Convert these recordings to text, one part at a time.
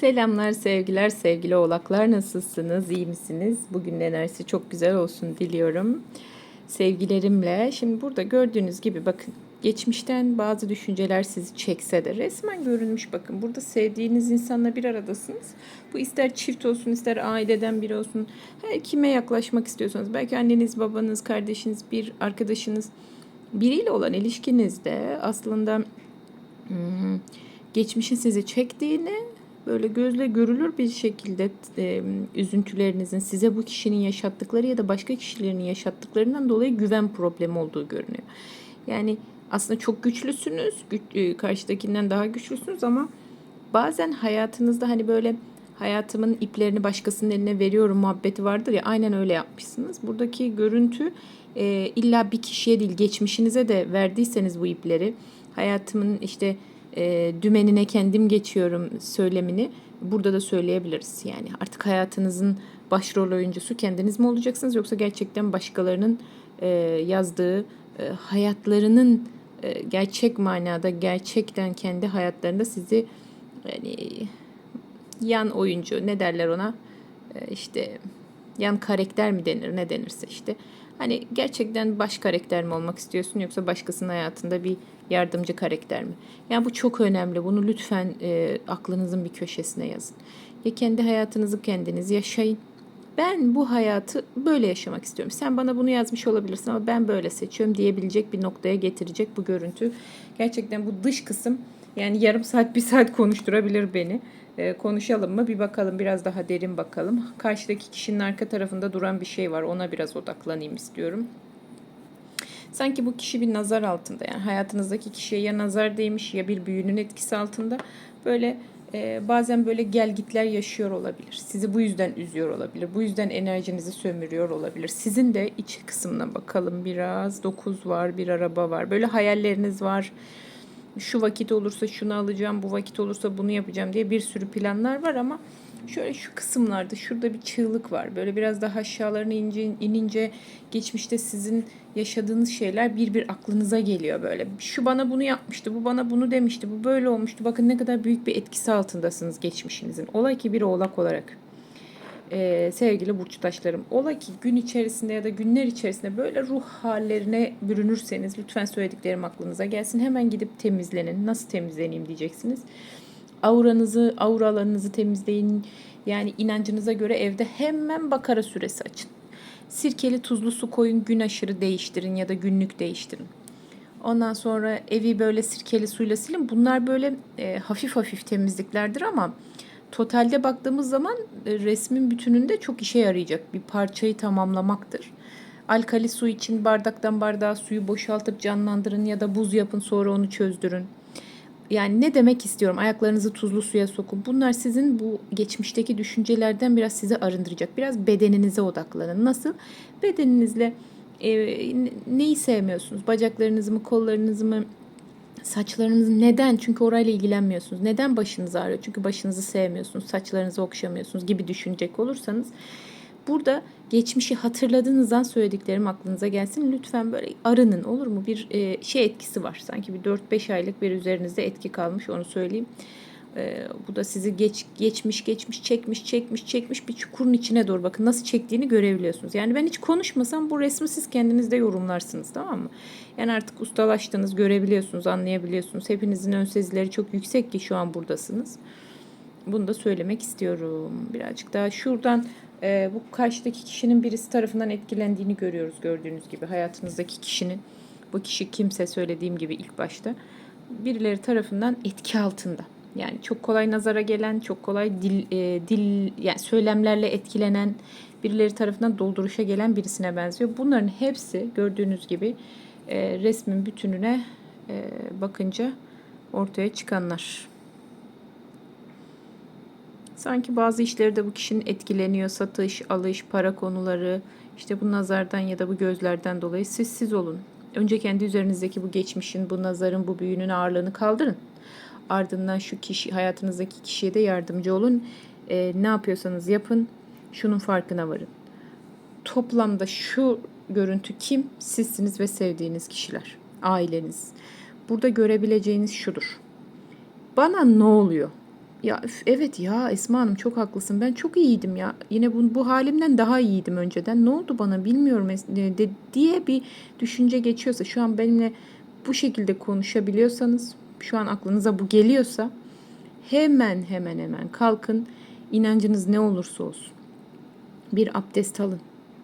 Selamlar, sevgiler, sevgili oğlaklar. Nasılsınız, iyi misiniz? Bugün enerjisi çok güzel olsun diliyorum. Sevgilerimle. Şimdi burada gördüğünüz gibi bakın. Geçmişten bazı düşünceler sizi çekse de resmen görünmüş bakın. Burada sevdiğiniz insanla bir aradasınız. Bu ister çift olsun ister aileden biri olsun. Her kime yaklaşmak istiyorsanız. Belki anneniz, babanız, kardeşiniz, bir arkadaşınız biriyle olan ilişkinizde aslında hmm, geçmişin sizi çektiğini böyle gözle görülür bir şekilde e, üzüntülerinizin size bu kişinin yaşattıkları ya da başka kişilerin yaşattıklarından dolayı güven problemi olduğu görünüyor. Yani aslında çok güçlüsünüz, güç, e, karşıdakinden daha güçlüsünüz ama bazen hayatınızda hani böyle hayatımın iplerini başkasının eline veriyorum muhabbeti vardır ya aynen öyle yapmışsınız. Buradaki görüntü e, illa bir kişiye değil geçmişinize de verdiyseniz bu ipleri hayatımın işte e, dümenine kendim geçiyorum söylemini burada da söyleyebiliriz. Yani artık hayatınızın başrol oyuncusu kendiniz mi olacaksınız yoksa gerçekten başkalarının e, yazdığı e, hayatlarının e, gerçek manada gerçekten kendi hayatlarında sizi yani yan oyuncu ne derler ona e, işte yan karakter mi denir ne denirse işte hani gerçekten baş karakter mi olmak istiyorsun yoksa başkasının hayatında bir yardımcı karakter mi? Yani bu çok önemli. Bunu lütfen e, aklınızın bir köşesine yazın. Ya kendi hayatınızı kendiniz yaşayın. Ben bu hayatı böyle yaşamak istiyorum. Sen bana bunu yazmış olabilirsin ama ben böyle seçiyorum diyebilecek bir noktaya getirecek bu görüntü. Gerçekten bu dış kısım yani yarım saat bir saat konuşturabilir beni. Ee, konuşalım mı? Bir bakalım biraz daha derin bakalım. Karşıdaki kişinin arka tarafında duran bir şey var. Ona biraz odaklanayım istiyorum. Sanki bu kişi bir nazar altında yani hayatınızdaki kişiye ya nazar değmiş ya bir büyünün etkisi altında böyle e, bazen böyle gelgitler yaşıyor olabilir. Sizi bu yüzden üzüyor olabilir. Bu yüzden enerjinizi sömürüyor olabilir. Sizin de iç kısmına bakalım biraz. Dokuz var, bir araba var. Böyle hayalleriniz var. Şu vakit olursa şunu alacağım, bu vakit olursa bunu yapacağım diye bir sürü planlar var ama şöyle şu kısımlarda şurada bir çığlık var. Böyle biraz daha aşağılarına inince, inince geçmişte sizin yaşadığınız şeyler bir bir aklınıza geliyor böyle. Şu bana bunu yapmıştı, bu bana bunu demişti, bu böyle olmuştu. Bakın ne kadar büyük bir etkisi altındasınız geçmişinizin. Olay ki bir oğlak olarak. Ee, sevgili burçtaşlarım ola ki gün içerisinde ya da günler içerisinde böyle ruh hallerine bürünürseniz lütfen söylediklerim aklınıza gelsin hemen gidip temizlenin nasıl temizleneyim diyeceksiniz auranızı, auralarınızı temizleyin. Yani inancınıza göre evde hemen bakara süresi açın. Sirkeli tuzlu su koyun, gün aşırı değiştirin ya da günlük değiştirin. Ondan sonra evi böyle sirkeli suyla silin. Bunlar böyle e, hafif hafif temizliklerdir ama totalde baktığımız zaman e, resmin bütününde çok işe yarayacak bir parçayı tamamlamaktır. Alkali su için bardaktan bardağa suyu boşaltıp canlandırın ya da buz yapın sonra onu çözdürün yani ne demek istiyorum? Ayaklarınızı tuzlu suya sokun. Bunlar sizin bu geçmişteki düşüncelerden biraz sizi arındıracak. Biraz bedeninize odaklanın. Nasıl? Bedeninizle e, neyi sevmiyorsunuz? Bacaklarınızı mı, kollarınızı mı, saçlarınızı neden? Çünkü orayla ilgilenmiyorsunuz. Neden başınız ağrıyor? Çünkü başınızı sevmiyorsunuz, saçlarınızı okşamıyorsunuz gibi düşünecek olursanız Burada geçmişi hatırladığınızdan söylediklerim aklınıza gelsin. Lütfen böyle arının olur mu? Bir e, şey etkisi var. Sanki bir 4-5 aylık bir üzerinizde etki kalmış onu söyleyeyim. E, bu da sizi geç, geçmiş geçmiş çekmiş çekmiş çekmiş bir çukurun içine doğru bakın nasıl çektiğini görebiliyorsunuz. Yani ben hiç konuşmasam bu resmi siz kendinizde yorumlarsınız tamam mı? Yani artık ustalaştınız görebiliyorsunuz anlayabiliyorsunuz. Hepinizin ön sezileri çok yüksek ki şu an buradasınız. Bunu da söylemek istiyorum. Birazcık daha şuradan e, bu karşıdaki kişinin birisi tarafından etkilendiğini görüyoruz gördüğünüz gibi hayatınızdaki kişinin bu kişi kimse söylediğim gibi ilk başta birileri tarafından etki altında. Yani çok kolay nazara gelen, çok kolay dil e, dil yani söylemlerle etkilenen birileri tarafından dolduruşa gelen birisine benziyor. Bunların hepsi gördüğünüz gibi e, resmin bütününe e, bakınca ortaya çıkanlar. Sanki bazı işlerde bu kişinin etkileniyor. Satış, alış, para konuları, işte bu nazardan ya da bu gözlerden dolayı siz siz olun. Önce kendi üzerinizdeki bu geçmişin, bu nazarın, bu büyünün ağırlığını kaldırın. Ardından şu kişi, hayatınızdaki kişiye de yardımcı olun. E, ne yapıyorsanız yapın. Şunun farkına varın. Toplamda şu görüntü kim? Sizsiniz ve sevdiğiniz kişiler. Aileniz. Burada görebileceğiniz şudur. Bana ne oluyor? Ya üf, evet ya Esma Hanım çok haklısın. Ben çok iyiydim ya. Yine bu, bu halimden daha iyiydim önceden. Ne oldu bana bilmiyorum es- de, diye bir düşünce geçiyorsa şu an benimle bu şekilde konuşabiliyorsanız şu an aklınıza bu geliyorsa hemen hemen hemen kalkın inancınız ne olursa olsun bir abdest alın.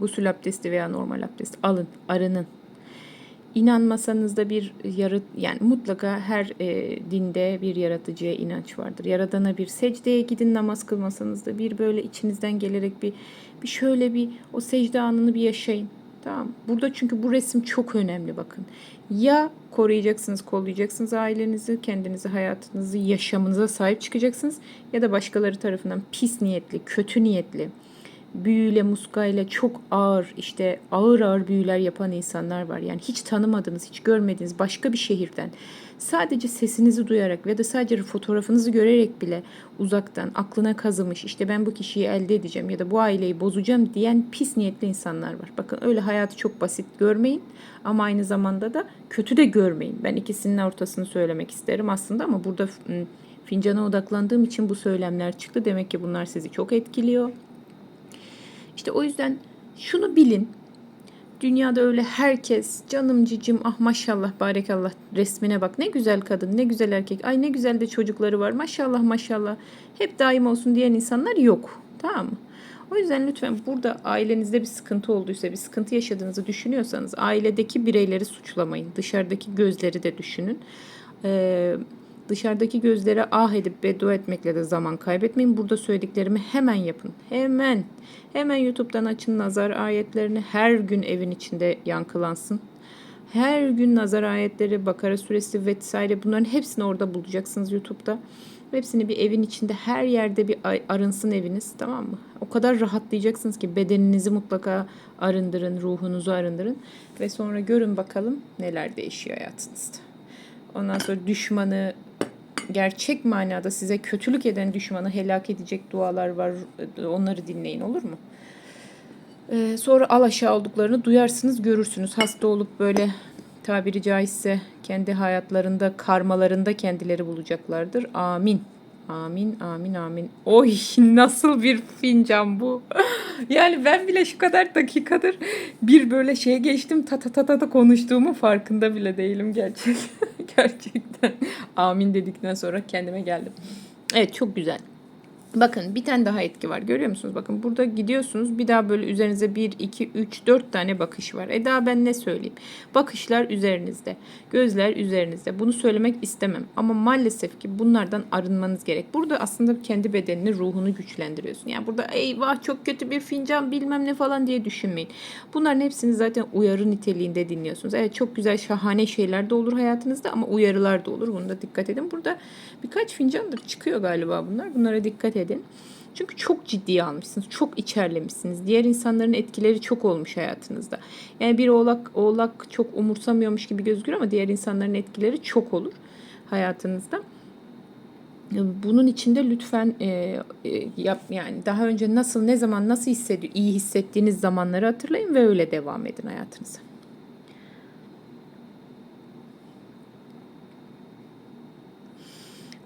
Gusül abdesti veya normal abdest alın, arının. İnanmasanız da bir yarat yani mutlaka her e, dinde bir yaratıcıya inanç vardır. Yaradana bir secdeye gidin namaz kılmasanız da bir böyle içinizden gelerek bir bir şöyle bir o secde anını bir yaşayın. Tamam. Burada çünkü bu resim çok önemli bakın. Ya koruyacaksınız, kollayacaksınız ailenizi, kendinizi, hayatınızı, yaşamınıza sahip çıkacaksınız ya da başkaları tarafından pis niyetli, kötü niyetli, büyüyle, muskayla çok ağır işte ağır ağır büyüler yapan insanlar var. Yani hiç tanımadığınız, hiç görmediğiniz başka bir şehirden sadece sesinizi duyarak ya da sadece fotoğrafınızı görerek bile uzaktan aklına kazımış işte ben bu kişiyi elde edeceğim ya da bu aileyi bozacağım diyen pis niyetli insanlar var. Bakın öyle hayatı çok basit görmeyin ama aynı zamanda da kötü de görmeyin. Ben ikisinin ortasını söylemek isterim aslında ama burada fincana odaklandığım için bu söylemler çıktı. Demek ki bunlar sizi çok etkiliyor. İşte o yüzden şunu bilin. Dünyada öyle herkes canım cicim ah maşallah barekallah resmine bak ne güzel kadın ne güzel erkek ay ne güzel de çocukları var maşallah maşallah hep daim olsun diyen insanlar yok tamam mı? O yüzden lütfen burada ailenizde bir sıkıntı olduysa bir sıkıntı yaşadığınızı düşünüyorsanız ailedeki bireyleri suçlamayın dışarıdaki gözleri de düşünün. Ee, dışarıdaki gözlere ah edip beddua etmekle de zaman kaybetmeyin. Burada söylediklerimi hemen yapın. Hemen. Hemen YouTube'dan açın nazar ayetlerini. Her gün evin içinde yankılansın. Her gün nazar ayetleri, Bakara suresi vesaire bunların hepsini orada bulacaksınız YouTube'da. Hepsini bir evin içinde her yerde bir arınsın eviniz tamam mı? O kadar rahatlayacaksınız ki bedeninizi mutlaka arındırın, ruhunuzu arındırın ve sonra görün bakalım neler değişiyor hayatınızda. Ondan sonra düşmanı gerçek manada size kötülük eden düşmanı helak edecek dualar var. Onları dinleyin olur mu? Ee, sonra al aşağı olduklarını duyarsınız, görürsünüz. Hasta olup böyle tabiri caizse kendi hayatlarında, karmalarında kendileri bulacaklardır. Amin. Amin, amin, amin. Oy nasıl bir fincan bu. Yani ben bile şu kadar dakikadır bir böyle şey geçtim ta ta ta ta ta konuştuğumu farkında bile değilim gerçekten. gerçekten. Amin dedikten sonra kendime geldim. Evet çok güzel. Bakın bir tane daha etki var. Görüyor musunuz? Bakın burada gidiyorsunuz. Bir daha böyle üzerinize 1, 2, 3, 4 tane bakış var. E daha ben ne söyleyeyim? Bakışlar üzerinizde. Gözler üzerinizde. Bunu söylemek istemem. Ama maalesef ki bunlardan arınmanız gerek. Burada aslında kendi bedenini, ruhunu güçlendiriyorsun. Yani burada eyvah çok kötü bir fincan bilmem ne falan diye düşünmeyin. Bunların hepsini zaten uyarı niteliğinde dinliyorsunuz. Evet çok güzel şahane şeyler de olur hayatınızda ama uyarılar da olur. Buna dikkat edin. Burada birkaç fincandır çıkıyor galiba bunlar. Bunlara dikkat edin. Çünkü çok ciddiye almışsınız, çok içerlemişsiniz. Diğer insanların etkileri çok olmuş hayatınızda. Yani bir oğlak oğlak çok umursamıyormuş gibi gözükür ama diğer insanların etkileri çok olur hayatınızda. Bunun içinde lütfen e, e, yap yani daha önce nasıl ne zaman nasıl hissediyor iyi hissettiğiniz zamanları hatırlayın ve öyle devam edin hayatınıza.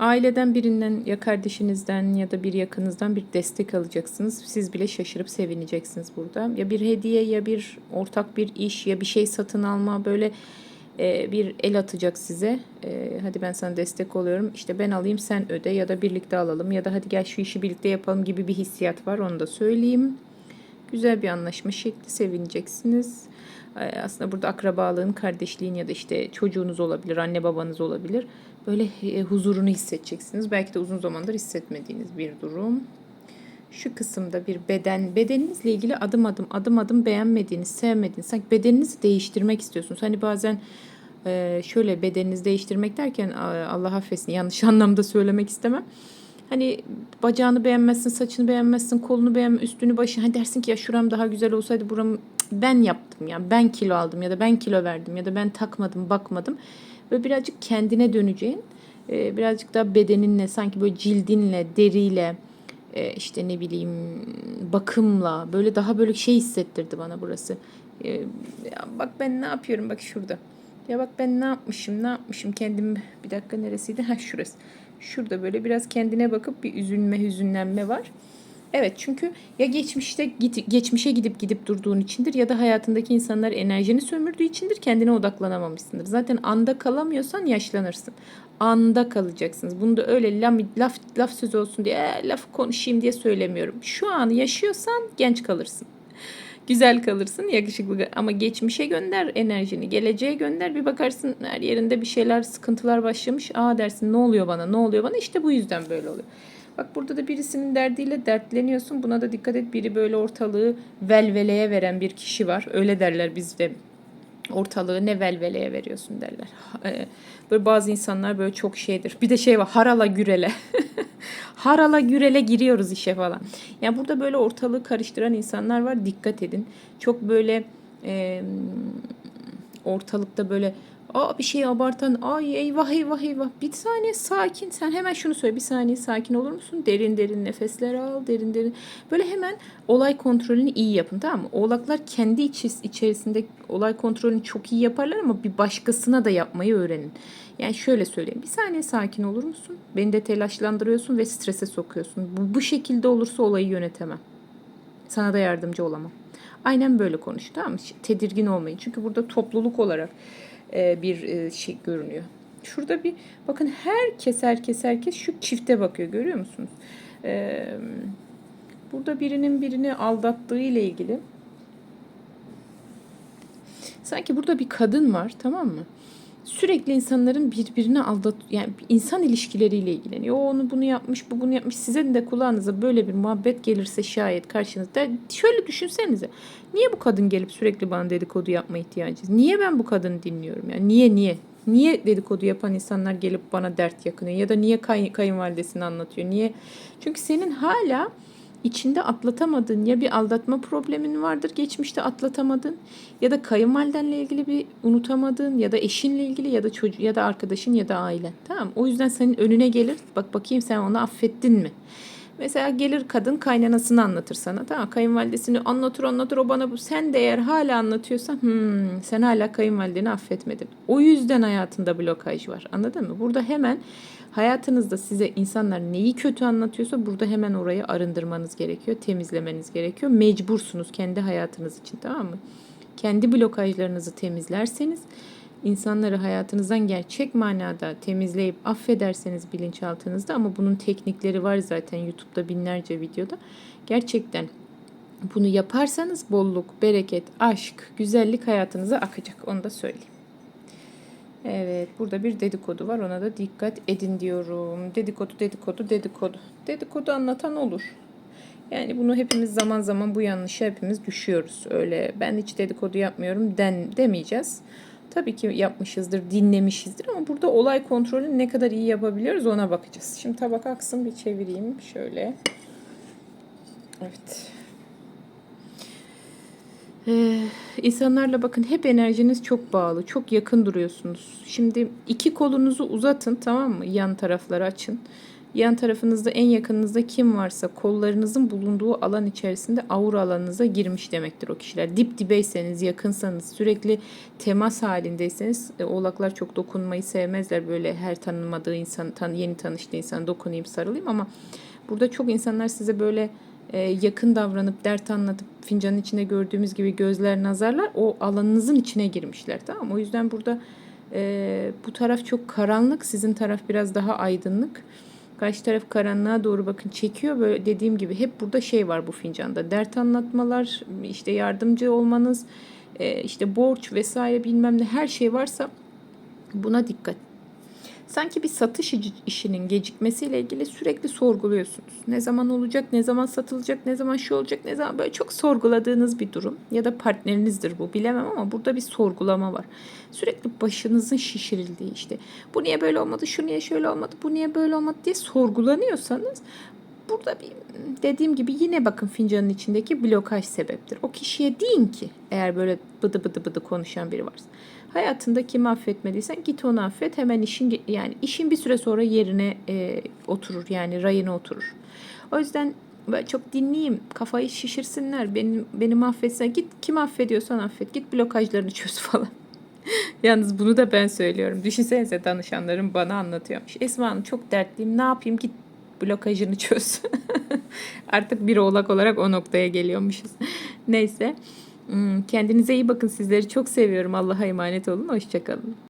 Aileden birinden ya kardeşinizden ya da bir yakınızdan bir destek alacaksınız. Siz bile şaşırıp sevineceksiniz burada. Ya bir hediye ya bir ortak bir iş ya bir şey satın alma böyle e, bir el atacak size. E, hadi ben sana destek oluyorum. İşte ben alayım sen öde ya da birlikte alalım ya da hadi gel şu işi birlikte yapalım gibi bir hissiyat var. Onu da söyleyeyim. Güzel bir anlaşma şekli sevineceksiniz. E, aslında burada akrabalığın, kardeşliğin ya da işte çocuğunuz olabilir, anne babanız olabilir. Böyle e, huzurunu hissedeceksiniz. Belki de uzun zamandır hissetmediğiniz bir durum. Şu kısımda bir beden, bedeninizle ilgili adım adım adım adım beğenmediğiniz, sevmediğiniz, sanki bedeninizi değiştirmek istiyorsunuz. Hani bazen e, şöyle bedeninizi değiştirmek derken Allah affetsin yanlış anlamda söylemek istemem. Hani bacağını beğenmezsin, saçını beğenmezsin, kolunu beğenme, üstünü başını. Hani dersin ki ya şuram daha güzel olsaydı buram ben yaptım ya. Ben kilo aldım ya da ben kilo verdim ya da ben takmadım, bakmadım. Böyle birazcık kendine döneceğin, e, birazcık daha bedeninle, sanki böyle cildinle, deriyle, e, işte ne bileyim bakımla böyle daha böyle şey hissettirdi bana burası. E, ya bak ben ne yapıyorum bak şurada. Ya bak ben ne yapmışım ne yapmışım kendim bir dakika neresiydi ha şurası. Şurada böyle biraz kendine bakıp bir üzülme, hüzünlenme var. Evet çünkü ya geçmişte git, geçmişe gidip gidip durduğun içindir ya da hayatındaki insanlar enerjini sömürdüğü içindir kendine odaklanamamışsındır. Zaten anda kalamıyorsan yaşlanırsın. Anda kalacaksınız. Bunu da öyle laf, laf, laf sözü olsun diye "Ee, laf konuşayım diye söylemiyorum. Şu an yaşıyorsan genç kalırsın. Güzel kalırsın, yakışıklı ama geçmişe gönder enerjini, geleceğe gönder bir bakarsın her yerinde bir şeyler, sıkıntılar başlamış. Aa dersin ne oluyor bana, ne oluyor bana? İşte bu yüzden böyle oluyor. Bak burada da birisinin derdiyle dertleniyorsun. Buna da dikkat et. Biri böyle ortalığı velveleye veren bir kişi var. Öyle derler bizde. Ortalığı ne velveleye veriyorsun derler. Ee, Böyle bazı insanlar böyle çok şeydir. Bir de şey var harala gürele. harala gürele giriyoruz işe falan. Yani burada böyle ortalığı karıştıran insanlar var. Dikkat edin. Çok böyle e, ortalıkta böyle Aa bir şey abartan ay eyvah eyvah eyvah. Bir saniye sakin sen hemen şunu söyle bir saniye sakin olur musun? Derin derin nefesler al derin derin. Böyle hemen olay kontrolünü iyi yapın tamam mı? Oğlaklar kendi içi, içerisinde olay kontrolünü çok iyi yaparlar ama bir başkasına da yapmayı öğrenin. Yani şöyle söyleyeyim bir saniye sakin olur musun? Beni de telaşlandırıyorsun ve strese sokuyorsun. Bu, bu şekilde olursa olayı yönetemem. Sana da yardımcı olamam aynen böyle konuş tamam mı tedirgin olmayın çünkü burada topluluk olarak e, bir e, şey görünüyor. Şurada bir bakın herkes herkes herkes şu çifte bakıyor görüyor musunuz? E, burada birinin birini aldattığı ile ilgili sanki burada bir kadın var tamam mı? Sürekli insanların birbirini aldat yani insan ilişkileriyle ilgileniyor. O onu bunu yapmış, bu bunu yapmış. Sizin de kulağınıza böyle bir muhabbet gelirse şayet karşınızda şöyle düşünsenize. Niye bu kadın gelip sürekli bana dedikodu yapma ihtiyacı? Niye ben bu kadını dinliyorum? Yani niye niye? Niye dedikodu yapan insanlar gelip bana dert yakınıyor? Ya da niye kay, kayınvalidesini anlatıyor? Niye? Çünkü senin hala içinde atlatamadığın ya bir aldatma problemin vardır geçmişte atlatamadın ya da kayınvalidenle ilgili bir unutamadığın ya da eşinle ilgili ya da çocuğu ya da arkadaşın ya da ailen. Tamam O yüzden senin önüne gelir bak bakayım sen onu affettin mi? Mesela gelir kadın kaynanasını anlatır sana. Tamam kayınvalidesini anlatır anlatır o bana bu. Sen de eğer hala anlatıyorsan hmm, sen hala kayınvalideni affetmedin. O yüzden hayatında blokaj var. Anladın mı? Burada hemen hayatınızda size insanlar neyi kötü anlatıyorsa burada hemen orayı arındırmanız gerekiyor. Temizlemeniz gerekiyor. Mecbursunuz kendi hayatınız için tamam mı? Kendi blokajlarınızı temizlerseniz insanları hayatınızdan gerçek manada temizleyip affederseniz bilinçaltınızda ama bunun teknikleri var zaten YouTube'da binlerce videoda. Gerçekten bunu yaparsanız bolluk, bereket, aşk, güzellik hayatınıza akacak. Onu da söyleyeyim. Evet, burada bir dedikodu var. Ona da dikkat edin diyorum. Dedikodu, dedikodu, dedikodu. Dedikodu anlatan olur. Yani bunu hepimiz zaman zaman bu yanlışa hepimiz düşüyoruz. Öyle ben hiç dedikodu yapmıyorum den demeyeceğiz. Tabii ki yapmışızdır, dinlemişizdir ama burada olay kontrolünü ne kadar iyi yapabiliyoruz ona bakacağız. Şimdi tabak aksın bir çevireyim şöyle. Evet. Ee, insanlarla bakın hep enerjiniz çok bağlı, çok yakın duruyorsunuz. Şimdi iki kolunuzu uzatın tamam mı? Yan tarafları açın. Yan tarafınızda en yakınınızda kim varsa kollarınızın bulunduğu alan içerisinde aura alanınıza girmiş demektir o kişiler. Dip dibeyseniz, yakınsanız, sürekli temas halindeyseniz e, oğlaklar çok dokunmayı sevmezler. Böyle her tanınmadığı insan, tan yeni tanıştığı insan dokunayım, sarılayım ama burada çok insanlar size böyle e, yakın davranıp dert anlatıp fincanın içinde gördüğümüz gibi gözler nazarlar o alanınızın içine girmişler tamam? O yüzden burada e, bu taraf çok karanlık sizin taraf biraz daha aydınlık. Karşı taraf karanlığa doğru bakın çekiyor. Böyle dediğim gibi hep burada şey var bu fincanda. Dert anlatmalar, işte yardımcı olmanız, e, işte borç vesaire bilmem ne her şey varsa buna dikkat. Sanki bir satış işinin gecikmesiyle ilgili sürekli sorguluyorsunuz. Ne zaman olacak, ne zaman satılacak, ne zaman şu olacak, ne zaman böyle çok sorguladığınız bir durum. Ya da partnerinizdir bu bilemem ama burada bir sorgulama var. Sürekli başınızın şişirildiği işte. Bu niye böyle olmadı, şu niye şöyle olmadı, bu niye böyle olmadı diye sorgulanıyorsanız burada bir dediğim gibi yine bakın fincanın içindeki blokaj sebeptir. O kişiye deyin ki eğer böyle bıdı bıdı bıdı konuşan biri varsa. Hayatında kimi affetmediysen git onu affet. Hemen işin yani işin bir süre sonra yerine e, oturur yani rayına oturur. O yüzden ben çok dinleyeyim. Kafayı şişirsinler. Beni, beni affetse git kim affediyorsan affet. Git blokajlarını çöz falan. Yalnız bunu da ben söylüyorum. Düşünsenize danışanlarım bana anlatıyormuş. Esma Hanım çok dertliyim. Ne yapayım? Git blokajını çöz. Artık bir oğlak olarak o noktaya geliyormuşuz. Neyse. Hmm, kendinize iyi bakın. Sizleri çok seviyorum. Allah'a emanet olun. Hoşçakalın.